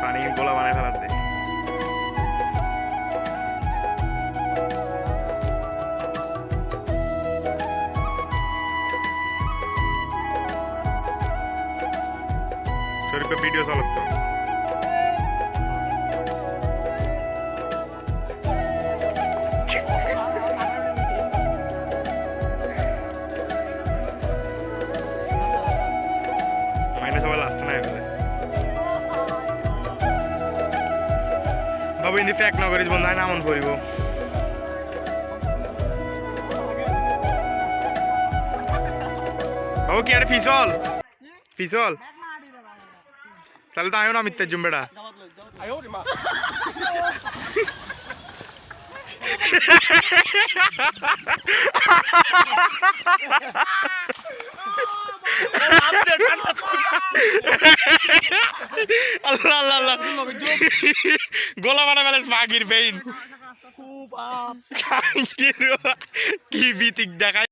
পানি গোলা বানায় ফেলার দে। ভিডিও চালক বাবু ইন্দি ফ্যাক নগরিজ বন্ধ হয় না আমন করিব। বাবু, কি আরে ফিসল? ফিসল? তাহলে তো আমিও না মিথ্যার জুম্বেটা আল্লাহ আল্লাহ আল্লাহ। গোলা মারা বেলাস মাগির পেইন কি বিতিক দেখায়।